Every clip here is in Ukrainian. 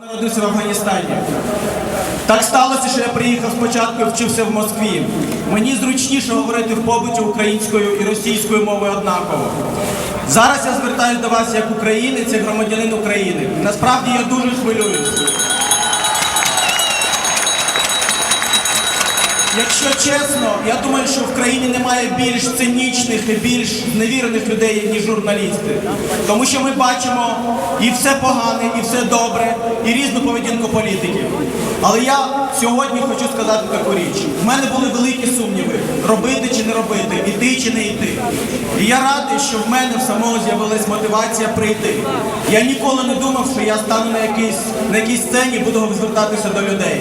Народився в Афганістані. Так сталося, що я приїхав спочатку і вчився в Москві. Мені зручніше говорити в побуті українською і російською мовою однаково. Зараз я звертаюся до вас як українець, як громадянин України. Насправді я дуже хвилююсь. Якщо чесно, я думаю, що в країні немає більш цинічних і більш зневірених людей, ніж журналісти. Тому що ми бачимо і все погане, і все добре, і різну поведінку політиків. Але я сьогодні хочу сказати таку річ. У мене були великі сумніви, робити чи не робити, іти чи не йти. І я радий, що в мене в самого з'явилась мотивація прийти. Я ніколи не думав, що я стану на якійсь, на якійсь сцені і буду звертатися до людей.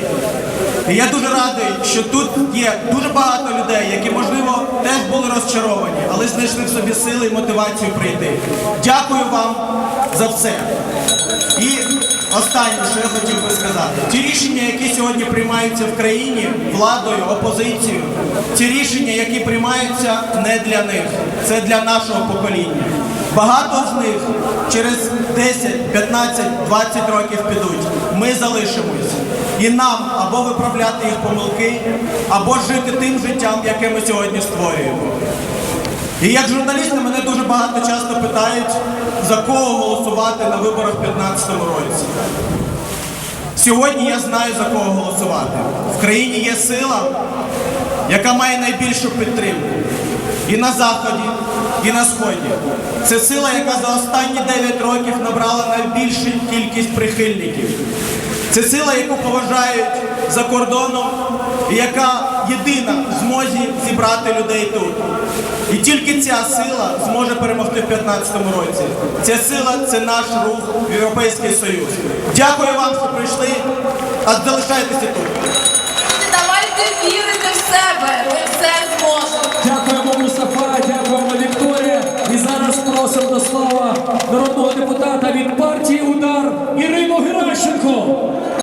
І я дуже радий, що тут є дуже багато людей, які, можливо, теж були розчаровані, але знайшли в собі сили і мотивацію прийти. Дякую вам за все. І останнє, що я хотів би сказати, ті рішення, які сьогодні приймаються в країні владою, опозицією, ці рішення, які приймаються не для них, це для нашого покоління. Багато з них через 10, 15, 20 років підуть. Ми залишимось. І нам або виправляти їх помилки, або жити тим життям, яке ми сьогодні створюємо. І як журналісти мене дуже багато часто питають, за кого голосувати на виборах в 2015 році. Сьогодні я знаю, за кого голосувати. В країні є сила, яка має найбільшу підтримку. І на Заході, і на Сході. Це сила, яка за останні 9 років набрала найбільшу кількість прихильників. Це сила, яку поважають за кордоном, яка єдина в змозі зібрати людей тут. І тільки ця сила зможе перемогти в 2015 році. Ця сила це наш рух в Європейський Союз. Дякую вам, що прийшли, а залишайтеся тут. Давайте вірити в себе, ми все зможемо. Дякуємо, Мустафа, дякуємо, Вікторія. І зараз просимо до слова народного депутата від партії Удар Ірину Геращенко.